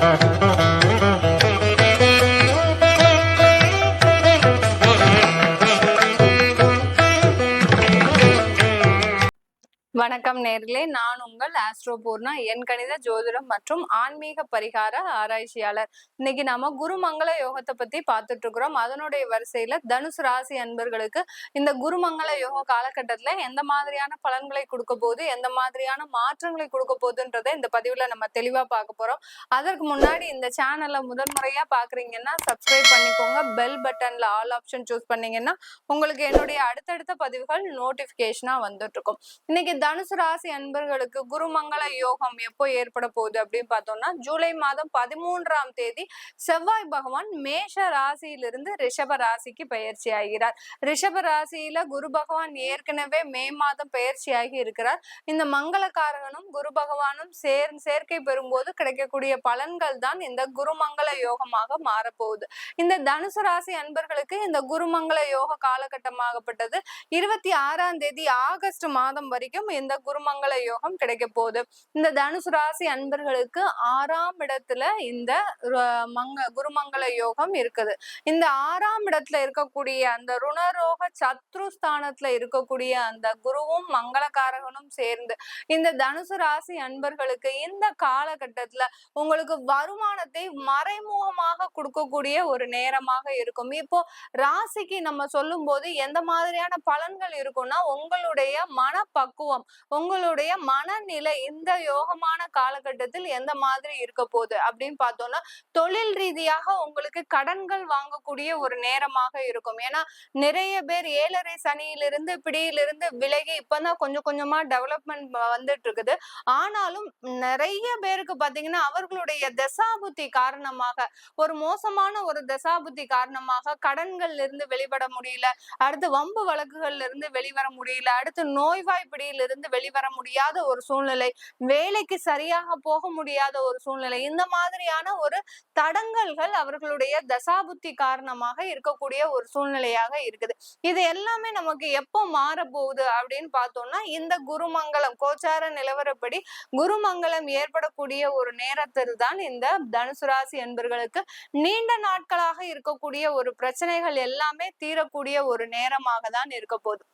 Thank you. வணக்கம் நேர்களே. நான் உங்கள் ஆஸ்ட்ரோ பூர்ணா என் கணித ஜோதிடம் மற்றும் ஆன்மீக பரிகார ஆராய்ச்சியாளர். இன்னைக்கு நாம குருமங்கள யோகத்தை பத்தி பார்த்துட்டு இருக்கிறோம் அதனுடைய வரிசையில தனுசு ராசி அன்பர்களுக்கு இந்த குருமங்கள யோக காலகட்டத்துல எந்த மாதிரியான பலன்களை கொடுக்க போகுது எந்த மாதிரியான மாற்றங்களை கொடுக்க போகுதுன்றதை இந்த பதிவுல நம்ம தெளிவா பார்க்க போறோம். அதற்கு முன்னாடி இந்த சேனலை முதன்முறையா பாக்குறீங்கன்னா சப்ஸ்கிரைப் பண்ணிக்கோங்க. பெல் பட்டன்ல ஆல் ஆப்ஷன் சூஸ் பண்ணீங்கன்னா உங்களுக்கு என்னுடைய அடுத்தடுத்த பதிவுகள் நோட்டிபிகேஷனா வந்துட்டு இருக்கும் இன்னைக்கு தனுசு ராசி அன்பர்களுக்கு குருமங்கள யோகம் எப்போ ஏற்பட போகுது அப்படின்னு பார்த்தோம்னா ஜூலை மாதம் பதிமூன்றாம் தேதி செவ்வாய் பகவான் மேஷ ராசியிலிருந்து ரிஷப ராசிக்கு பயிற்சி ஆகிறார். ரிஷப ராசியில குரு பகவான் ஏற்கனவே மே மாதம் பயிற்சி ஆகி இருக்கிறார். இந்த மங்களகாரகனும் குரு பகவானும் சேர் சேர்க்கை பெறும்போது கிடைக்கக்கூடிய பலன்கள் தான் இந்த குருமங்கள யோகமாக மாறப்போகுது. இந்த தனுசு ராசி அன்பர்களுக்கு இந்த குருமங்கள யோக காலகட்டமாகப்பட்டது. இருபத்தி ஆறாம் தேதி ஆகஸ்ட் மாதம் வரைக்கும் இந்த குருமங்கள யோகம் கிடைக்க போகுது? இந்த தனுசு ராசி அன்பர்களுக்கு ஆறாம் இடத்துல இந்த மங்க குருமங்கள யோகம் இருக்குது. இந்த ஆறாம் இடத்துல இருக்கக்கூடிய அந்த ருணரோக சத்ருஸ்தானத்துல இருக்கக்கூடிய அந்த குருவும் மங்களகாரகனும் சேர்ந்து இந்த தனுசு ராசி அன்பர்களுக்கு இந்த காலகட்டத்துல உங்களுக்கு வருமானத்தை மறைமுகமாக கொடுக்கக்கூடிய ஒரு நேரமாக இருக்கும். இப்போ ராசிக்கு நம்ம சொல்லும் போது எந்த மாதிரியான பலன்கள் இருக்கும்னா உங்களுடைய மனப்பக்குவம் உங்களுடைய மனநிலை இந்த யோகமான காலகட்டத்தில் எந்த மாதிரி இருக்க போகுது அப்படின்னு பார்த்தோம்னா தொழில் ரீதியாக உங்களுக்கு கடன்கள் வாங்கக்கூடிய ஒரு நேரமாக இருக்கும். ஏன்னா நிறைய பேர் ஏழரை சனியிலிருந்து பிடியிலிருந்து விலகி இப்பதான் கொஞ்சம் கொஞ்சமா டெவலப்மெண்ட் வந்துட்டு இருக்குது ஆனாலும் நிறைய பேருக்கு பாத்தீங்கன்னா அவர்களுடைய தசாபுத்தி காரணமாக ஒரு மோசமான ஒரு தசாபுத்தி காரணமாக கடன்கள்ல இருந்து வெளிப்பட முடியல. அடுத்து வம்பு வழக்குகள்ல இருந்து வெளிவர முடியல. அடுத்து நோய்வாய்ப்பிடியிலிருந்து வெளிவர முடியாத ஒரு சூழ்நிலை வேலைக்கு சரியாக போக முடியாத ஒரு சூழ்நிலை இந்த மாதிரியான ஒரு தடங்கல்கள் அவர்களுடைய தசாபுத்தி காரணமாக இருக்கக்கூடிய ஒரு சூழ்நிலையாக இருக்குது. இது எல்லாமே நமக்கு எப்போ மாறப்போகுது அப்படின்னு பார்த்தோம்னா இந்த குருமங்கலம் கோச்சார நிலவரப்படி குருமங்கலம் ஏற்படக்கூடிய ஒரு நேரத்தில் தான் இந்த தனுசு ராசி என்பர்களுக்கு நீண்ட நாட்களாக இருக்கக்கூடிய ஒரு பிரச்சனைகள் எல்லாமே தீரக்கூடிய ஒரு நேரமாக தான் இருக்க போகுது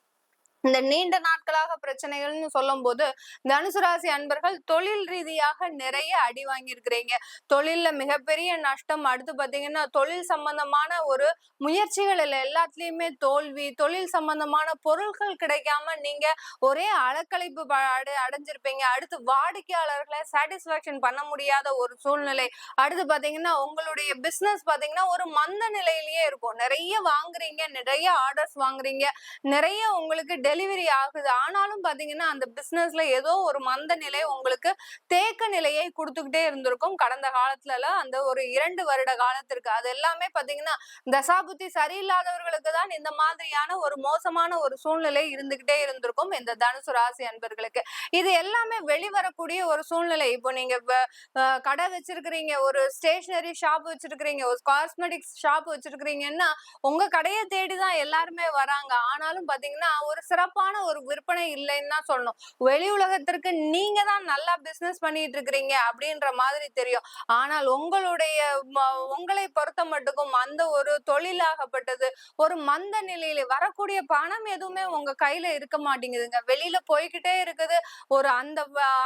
இந்த நீண்ட நாட்களாக பிரச்சனைகள்னு சொல்லும் போது தனுசு ராசி அன்பர்கள் தொழில் ரீதியாக நிறைய அடி வாங்கியிருக்கிறீங்க. தொழில்ல மிகப்பெரிய நஷ்டம். அடுத்து பாத்தீங்கன்னா தொழில் சம்பந்தமான ஒரு முயற்சிகள் எல்லாத்துலயுமே தோல்வி தொழில் சம்பந்தமான பொருட்கள் கிடைக்காம நீங்க ஒரே அலக்கழிப்பு அடைஞ்சிருப்பீங்க. அடுத்து வாடிக்கையாளர்களை சாட்டிஸ்பாக்சன் பண்ண முடியாத ஒரு சூழ்நிலை. அடுத்து பாத்தீங்கன்னா உங்களுடைய பிசினஸ் பாத்தீங்கன்னா ஒரு மந்த நிலையிலேயே இருக்கும். நிறைய வாங்குறீங்க நிறைய ஆர்டர்ஸ் வாங்குறீங்க. நிறைய உங்களுக்கு டெலிவரி ஆகுது. ஆனாலும் பாத்தீங்கன்னா அந்த பிசினஸ்ல ஏதோ ஒரு மந்த நிலை உங்களுக்கு தேக்க நிலையை கொடுத்துக்கிட்டே இருந்திருக்கும். கடந்த காலத்துல அந்த ஒரு இரண்டு வருட காலத்திற்கு. அது எல்லாமே பாத்தீங்கன்னா தசாபுத்தி சரியில்லாதவர்களுக்கு தான் இந்த மாதிரியான ஒரு மோசமான ஒரு சூழ்நிலை இருந்துகிட்டே இருந்திருக்கும் இந்த தனுசு ராசி அன்பர்களுக்கு. இது எல்லாமே வெளிவரக்கூடிய ஒரு சூழ்நிலை. இப்போ நீங்க கடை வச்சிருக்கிறீங்க ஒரு ஸ்டேஷனரி ஷாப் வச்சிருக்கிறீங்க ஒரு காஸ்மெட்டிக்ஸ் ஷாப் வச்சிருக்கிறீங்கன்னா உங்க கடையை தேடிதான் எல்லாருமே வராங்க. ஆனாலும் பாத்தீங்கன்னா ஒரு சிறப்பான ஒரு விற்பனை இல்லைன்னு தான் சொல்லணும். வெளி உலகத்திற்கு நீங்க தான் நல்லா பிசினஸ் பண்ணிட்டு இருக்கிறீங்க அப்படின்ற மாதிரி தெரியும். ஆனால் உங்களுடைய உங்களை பொறுத்த மட்டுக்கும் அந்த ஒரு தொழிலாகப்பட்டது ஒரு மந்த நிலையில வரக்கூடிய பணம் எதுவுமே உங்க கையில இருக்க மாட்டேங்குதுங்க. வெளியில போய்கிட்டே இருக்குது. ஒரு அந்த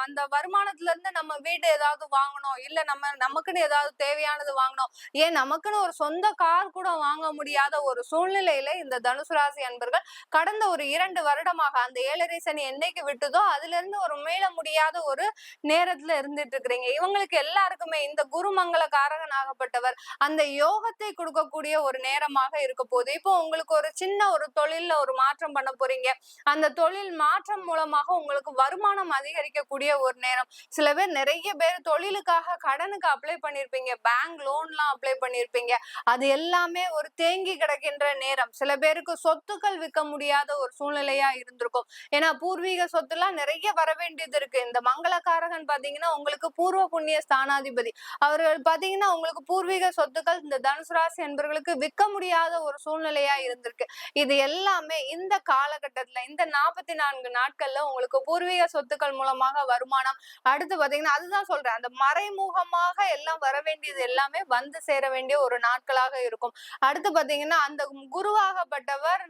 அந்த வருமானத்துல இருந்து நம்ம வீடு ஏதாவது வாங்கணும் இல்ல நம்ம நமக்குன்னு ஏதாவது தேவையானது வாங்கணும். ஏன் நமக்குன்னு ஒரு சொந்த கார் கூட வாங்க முடியாத ஒரு சூழ்நிலையில இந்த தனுசு ராசி அன்பர்கள் கடந்த ஒரு இரண்டு வருடமாக அந்த ஏழரை சனி என்னைக்கு விட்டுதோ அதுல இருந்து ஒரு மீள முடியாத ஒரு நேரத்துல இருந்துட்டு இருக்கிறீங்க இவங்களுக்கு எல்லாருக்குமே இந்த குருமங்கள காரகன் ஆகப்பட்டவர் அந்த யோகத்தை கொடுக்கக்கூடிய ஒரு நேரமாக இருக்க போகுது. இப்போ உங்களுக்கு ஒரு சின்ன ஒரு தொழில்ல ஒரு மாற்றம் பண்ண போறீங்க. அந்த தொழில் மாற்றம் மூலமாக உங்களுக்கு வருமானம் அதிகரிக்கக்கூடிய ஒரு நேரம். சில பேர் நிறைய பேர் தொழிலுக்காக கடனுக்கு அப்ளை பண்ணிருப்பீங்க. பேங்க் லோன்லாம் அப்ளை பண்ணிருப்பீங்க. அது எல்லாமே ஒரு தேங்கி கிடக்கின்ற நேரம். சில பேருக்கு சொத்துக்கள் விற்க முடியாத ஒரு சூழ்நிலை நிலையா இருந்திருக்கும். ஏன்னா பூர்வீக சொத்துலாம் நிறைய வர வேண்டியது இருக்கு. இந்த மங்களக்காரகன் பாத்தீங்கன்னா உங்களுக்கு பூர்வ புண்ணிய ஸ்தானாதிபதி. அவர்கள் பாத்தீங்கன்னா உங்களுக்கு பூர்வீக சொத்துக்கள் இந்த தனுசு ராசி என்பவர்களுக்கு விற்க முடியாத ஒரு சூழ்நிலையா இருந்திருக்கு. இது எல்லாமே இந்த காலகட்டத்துல இந்த நாற்பத்தி நான்கு நாட்கள்ல உங்களுக்கு பூர்வீக சொத்துக்கள் மூலமாக வருமானம் அடுத்து பாத்தீங்கன்னா அதுதான் சொல்றேன். அந்த மறைமுகமாக எல்லாம் வர வேண்டியது எல்லாமே வந்து சேர வேண்டிய ஒரு நாட்களாக இருக்கும். அடுத்து பாத்தீங்கன்னா அந்த குருவாகப்பட்டவர்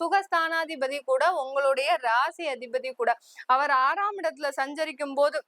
சுகஸ்தானாதிபதி கூட உங்களுடைய ராசி அதிபதி கூட. அவர் ஆறாம் இடத்துல சஞ்சரிக்கும் போது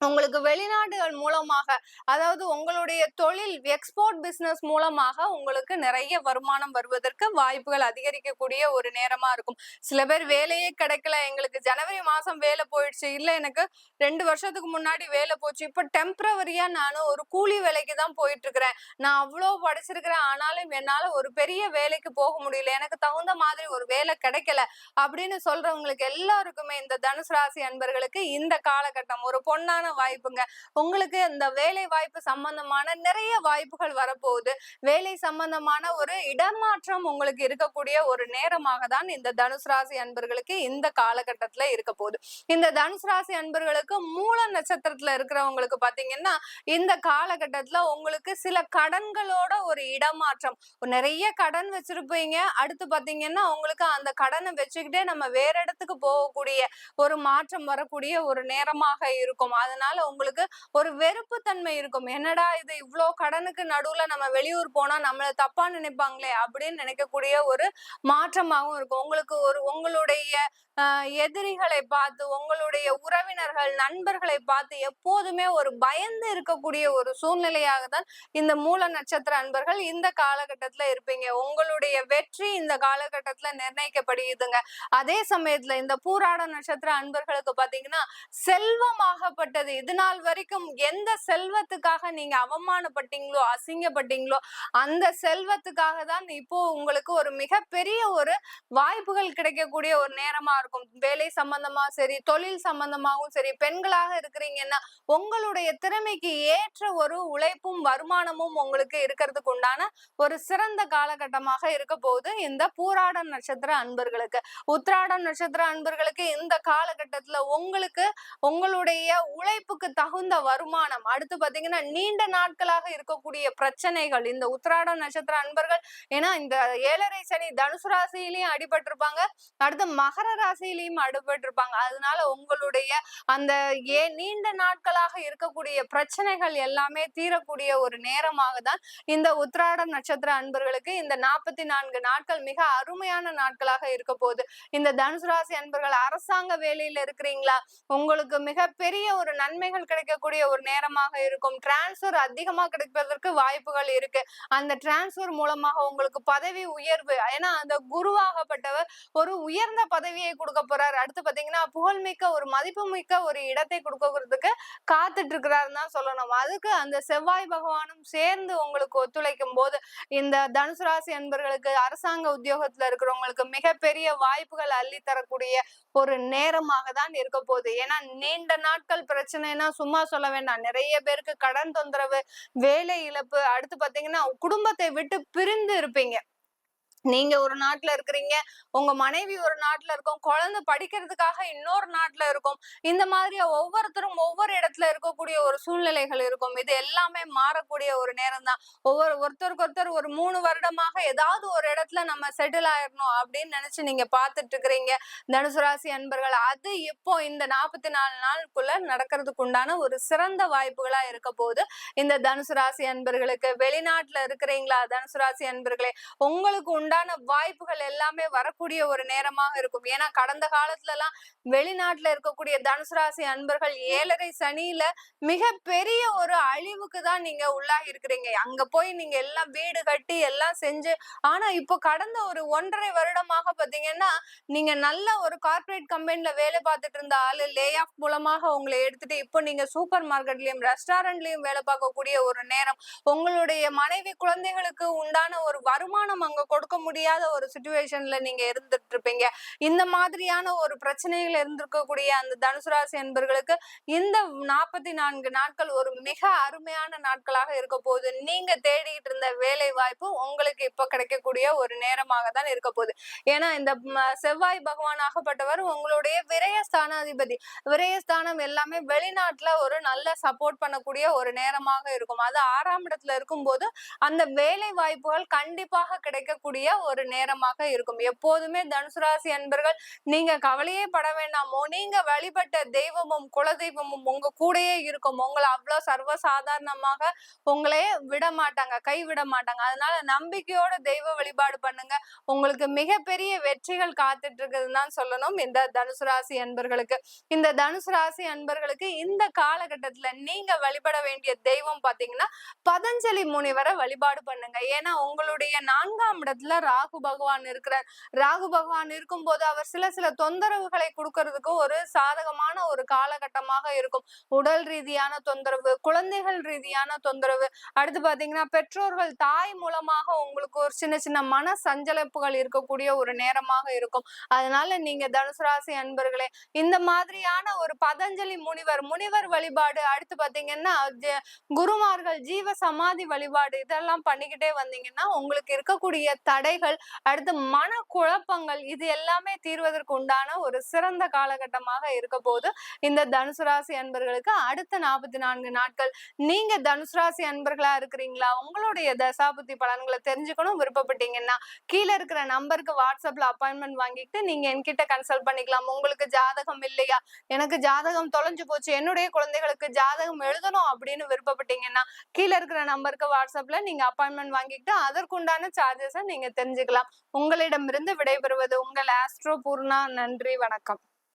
உங்களுக்கு வெளிநாடுகள் மூலமாக அதாவது உங்களுடைய தொழில் எக்ஸ்போர்ட் பிசினஸ் மூலமாக உங்களுக்கு நிறைய வருமானம் வருவதற்கு வாய்ப்புகள் அதிகரிக்கக்கூடிய ஒரு நேரமா இருக்கும். சில பேர் வேலையே கிடைக்கல எங்களுக்கு ஜனவரி மாசம் வேலை போயிடுச்சு இல்ல எனக்கு ரெண்டு வருஷத்துக்கு முன்னாடி வேலை போச்சு இப்ப டெம்பரவரியா நானும் ஒரு கூலி வேலைக்கு தான் போயிட்டு இருக்கிறேன் நான் அவ்வளோ படிச்சிருக்கிறேன் ஆனாலும் என்னால ஒரு பெரிய வேலைக்கு போக முடியல எனக்கு தகுந்த மாதிரி ஒரு வேலை கிடைக்கல அப்படின்னு சொல்றவங்களுக்கு எல்லாருக்குமே இந்த தனுசு ராசி அன்பர்களுக்கு இந்த காலகட்டம் ஒரு பொன்னான வாய்ப்புங்க. உங்களுக்கு இந்த வேலை வாய்ப்பு சம்பந்தமான நிறைய வாய்ப்புகள் வரப்போகுது. வேலை சம்பந்தமான ஒரு இடமாற்றம் உங்களுக்கு இருக்கக்கூடிய ஒரு நேரமாக தான் இந்த தனுசு ராசி அன்பர்களுக்கு இந்த காலகட்டத்துல இருக்க போகுது. இந்த தனுசு ராசி அன்பர்களுக்கு மூல நட்சத்திரத்துல இருக்கிறவங்களுக்கு பாத்தீங்கன்னா இந்த காலகட்டத்துல உங்களுக்கு சில கடன்களோட ஒரு இடமாற்றம். நிறைய கடன் வச்சிருப்பீங்க. அடுத்து பாத்தீங்கன்னா உங்களுக்கு அந்த கடனை வச்சுக்கிட்டே நம்ம வேற இடத்துக்கு போகக்கூடிய ஒரு மாற்றம் வரக்கூடிய ஒரு நேரமாக இருக்கும். அதனால உங்களுக்கு ஒரு வெறுப்பு தன்மை இருக்கும். என்னடா இது? இவ்வளோ கடனுக்கு நடுவுல நம்ம வெளியூர் போனா நம்மள தப்பா நினைப்பாங்களே? அப்படின்னு நினைக்கக்கூடிய ஒரு மாற்றமாகவும் இருக்கும். உங்களுக்கு ஒரு உங்களுடைய எதிரிகளை பார்த்து உங்களுடைய உறவினர்கள் நண்பர்களை பார்த்து எப்போதுமே ஒரு பயந்து இருக்கக்கூடிய ஒரு சூழ்நிலையாக தான் இந்த மூல நட்சத்திர அன்பர்கள் இந்த காலகட்டத்துல இருப்பீங்க. உங்களுடைய வெற்றி இந்த காலகட்டத்துல நிர்ணயிக்கப்படுதுங்க அதே சமயத்துல இந்த பூராட நட்சத்திர அன்பர்களுக்கு பாத்தீங்கன்னா செல்வமாகப்பட்டது இது நாள் வரைக்கும் எந்த செல்வத்துக்காக நீங்க அவமானப்பட்டீங்களோ அசிங்கப்பட்டீங்களோ அந்த செல்வத்துக்காக தான் இப்போ உங்களுக்கு ஒரு மிகப்பெரிய ஒரு வாய்ப்புகள் கிடைக்கக்கூடிய ஒரு நேரமா இருக்கும். வேலை சம்பந்தமா சரி தொழில் சம்பந்தமாகவும் சரி பெண்களாக இருக்கிறீங்கன்னா உங்களுடைய திறமைக்கு ஏற்ற ஒரு உழைப்பும் வருமானமும் உங்களுக்கு இருக்கிறதுக்கு உண்டான ஒரு சிறந்த காலகட்டமாக இருக்க போகுது இந்த பூராட நட்சத்திர அன்பர்களுக்கு. உத்ராடம் நட்சத்திர அன்பர்களுக்கு இந்த காலகட்டத்துல உங்களுக்கு உங்களுடைய உழை உழைப்புக்கு தகுந்த வருமானம். அடுத்து பாத்தீங்கன்னா நீண்ட நாட்களாக இருக்கக்கூடிய பிரச்சனைகள். இந்த உத்திராட நட்சத்திர அன்பர்கள் ஏன்னா இந்த ஏழரை சனி தனுசு ராசியிலையும் அடிபட்டிருப்பாங்க. அடுத்து மகர ராசியிலையும் அடிபட்டிருப்பாங்க. அதனால உங்களுடைய அந்த ஏ நீண்ட நாட்களாக இருக்கக்கூடிய பிரச்சனைகள் எல்லாமே தீரக்கூடிய ஒரு நேரமாக தான் இந்த உத்ராடம் நட்சத்திர அன்பர்களுக்கு இந்த நாற்பத்தி நான்கு நாட்கள் மிக அருமையான நாட்களாக இருக்க போகுது. இந்த தனுசு ராசி அன்பர்கள் அரசாங்க வேலையில இருக்கிறீங்களா? உங்களுக்கு மிகப்பெரிய ஒரு நன்மைகள் கிடைக்கக்கூடிய ஒரு நேரமாக இருக்கும். டிரான்ஸ்ஃபர் அதிகமா கிடைப்பதற்கு வாய்ப்புகள் இருக்கு. அந்த டிரான்ஸ்ஃபர் மூலமாக உங்களுக்கு பதவி உயர்வு ஏன்னா அந்த குருவாகப்பட்டவர் ஒரு உயர்ந்த பதவியை கொடுக்க போறாரு. அடுத்து பாத்தீங்கன்னா புகழ்மிக்க ஒரு மதிப்பு மிக்க ஒரு இடத்தை கொடுக்கறதுக்கு காத்துட்டு இருக்கிறாருன்னு தான் சொல்லணும். அதுக்கு அந்த செவ்வாய் பகவானும் சேர்ந்து உங்களுக்கு ஒத்துழைக்கும் போது இந்த தனுசு ராசி அன்பர்களுக்கு அரசாங்க உத்தியோகத்துல இருக்கிறவங்களுக்கு மிகப்பெரிய வாய்ப்புகள் அள்ளி தரக்கூடிய ஒரு நேரமாக தான் இருக்க போகுது ஏன்னா நீண்ட நாட்கள் பிரச்சனை பிரச்சனைனா சும்மா சொல்ல வேண்டாம். நிறைய பேருக்கு கடன் தொந்தரவு வேலை இழப்பு அடுத்து பாத்தீங்கன்னா குடும்பத்தை விட்டு பிரிந்து இருப்பீங்க. நீங்க ஒரு நாட்டுல இருக்கிறீங்க உங்க மனைவி ஒரு நாட்டுல இருக்கும் குழந்தை படிக்கிறதுக்காக இன்னொரு நாட்டுல இருக்கும். இந்த மாதிரி ஒவ்வொருத்தரும் ஒவ்வொரு இடத்துல இருக்கக்கூடிய ஒரு சூழ்நிலைகள் இருக்கும். இது எல்லாமே மாறக்கூடிய ஒரு நேரம் தான் ஒவ்வொரு ஒருத்தருக்கு ஒருத்தர் ஒரு மூணு வருடமாக ஏதாவது ஒரு இடத்துல நம்ம செட்டில் ஆயிடணும் அப்படின்னு நினைச்சு நீங்க பாத்துட்டு இருக்கிறீங்க தனுசு ராசி அன்பர்கள் அது இப்போ இந்த நாற்பத்தி நாலு நாளுக்குள்ள நடக்கிறதுக்கு உண்டான ஒரு சிறந்த வாய்ப்புகளா இருக்க போது இந்த தனுசு ராசி அன்பர்களுக்கு வெளிநாட்டுல இருக்கிறீங்களா தனுசு ராசி அன்பர்களே உங்களுக்கு உண்டான வாய்ப்புகள் எல்லாமே வரக்கூடிய ஒரு நேரமாக இருக்கும். ஏன்னா கடந்த காலத்துல எல்லாம் வெளிநாட்டுல இருக்கக்கூடிய தனுசு ராசி அன்பர்கள் ஏழரை சனியில மிக பெரிய ஒரு அழிவுக்கு தான் நீங்க உள்ளாகி இருக்கிறீங்க. அங்க போய் நீங்க எல்லாம் வீடு கட்டி எல்லாம் செஞ்சு ஆனா இப்போ கடந்த ஒரு ஒன்றரை வருடமாக பாத்தீங்கன்னா நீங்க நல்ல ஒரு கார்பரேட் கம்பெனில வேலை பார்த்துட்டு இருந்த ஆளு லே ஆஃப் மூலமாக உங்களை எடுத்துட்டு இப்போ நீங்க சூப்பர் மார்க்கெட்லயும் ரெஸ்டாரண்ட்லயும் வேலை பார்க்கக்கூடிய ஒரு நேரம் உங்களுடைய மனைவி குழந்தைகளுக்கு உண்டான ஒரு வருமானம் அங்க கொடுக்க முடியாத ஒரு சுச்சுவேஷன்ல நீங்க இருந்துட்டு இருப்பீங்க இந்த மாதிரியான ஒரு பிரச்சனைகள் இருந்திருக்கக்கூடிய அந்த தனுசு ராசி என்பர்களுக்கு இந்த நாற்பத்தி நான்கு நாட்கள் ஒரு மிக அருமையான நாட்களாக இருக்க போகுது. நீங்க தேடிட்டு இருந்த வேலை வாய்ப்பு உங்களுக்கு இப்ப கிடைக்கக்கூடிய ஒரு நேரமாக தான் இருக்க போகுது. ஏன்னா இந்த செவ்வாய் பகவான் ஆகப்பட்டவர் உங்களுடைய விரயஸ்தானாதிபதி விரயஸ்தானம் எல்லாமே வெளிநாட்டுல ஒரு நல்ல சப்போர்ட் பண்ணக்கூடிய ஒரு நேரமாக இருக்கும். அது ஆறாம் இடத்துல இருக்கும்போது அந்த வேலை வாய்ப்புகள் கண்டிப்பாக கிடைக்கக்கூடிய ஒரு நேரமாக இருக்கும். எப்போதுமே தனுசு ராசி அன்பர்கள் நீங்க கவலையே பட வேண்டாமோ நீங்க வழிபட்ட தெய்வமும் குலதெய்வமும் உங்க கூடயே இருக்கும். உங்களை அவ்வளவு சர்வ சாதாரணமாக உங்களே விட மாட்டாங்க கை விட மாட்டாங்க. அதனால நம்பிக்கையோட தெய்வ வழிபாடு பண்ணுங்க. உங்களுக்கு மிகப்பெரிய வெற்றிகள் காத்துட்டு இருக்குதுன்னு தான் சொல்லணும் இந்த தனுசு ராசி அன்பர்களுக்கு. இந்த தனுசு ராசி அன்பர்களுக்கு இந்த காலகட்டத்துல நீங்க வழிபட வேண்டிய தெய்வம் பாத்தீங்கன்னா பதஞ்சலி முனிவரை வழிபாடு பண்ணுங்க. ஏன்னா உங்களுடைய நான்காம் இடத்துல ராகு பகவான் இருக்கிறார். ராகு பகவான் இருக்கும்போது அவர் சில சில தொந்தரவுகளை கொடுக்கறதுக்கு ஒரு சாதகமான ஒரு காலகட்டமாக இருக்கும். உடல் ரீதியான தொந்தரவு குழந்தைகள் ரீதியான தொந்தரவு. அடுத்து பாத்தீங்கன்னா பெற்றோர்கள் தாய் மூலமாக உங்களுக்கு ஒரு சின்ன சின்ன மன சஞ்சலப்புகள் இருக்கக்கூடிய ஒரு நேரமாக இருக்கும். அதனால நீங்க தனுசு ராசி அன்பர்களே இந்த மாதிரியான ஒரு பதஞ்சலி முனிவர் முனிவர் வழிபாடு அடுத்து பாத்தீங்கன்னா குருமார்கள் ஜீவ சமாதி வழிபாடு இதெல்லாம் பண்ணிக்கிட்டே வந்தீங்கன்னா உங்களுக்கு இருக்கக்கூடிய தடை தடைகள் அடுத்து மன குழப்பங்கள் இது எல்லாமே தீர்வதற்கு உண்டான ஒரு சிறந்த காலகட்டமாக இருக்க போது இந்த தனுசு ராசி அன்பர்களுக்கு அடுத்த நாற்பத்தி நான்கு நாட்கள். நீங்க தனுசு ராசி அன்பர்களா இருக்கிறீங்களா? உங்களுடைய தசாபுத்தி பலன்களை தெரிஞ்சுக்கணும் விருப்பப்பட்டீங்கன்னா கீழே இருக்கிற நம்பருக்கு வாட்ஸ்அப்ல அப்பாயின்மெண்ட் வாங்கிட்டு நீங்க என்கிட்ட கன்சல்ட் பண்ணிக்கலாம். உங்களுக்கு ஜாதகம் இல்லையா? எனக்கு ஜாதகம் தொலைஞ்சு போச்சு என்னுடைய குழந்தைகளுக்கு ஜாதகம் எழுதணும் அப்படின்னு விருப்பப்பட்டீங்கன்னா கீழே இருக்கிற நம்பருக்கு வாட்ஸ்அப்ல நீங்க அப்பாயின்மெண்ட் வாங்கிட்டு அதற்குண்டான சார்ஜஸை நீங்க தெரிஞ்சுக்கலாம். உங்களிடமிருந்து விடைபெறுவது உங்கள் ஆஸ்ட்ரோ பூர்ணா. நன்றி வணக்கம்.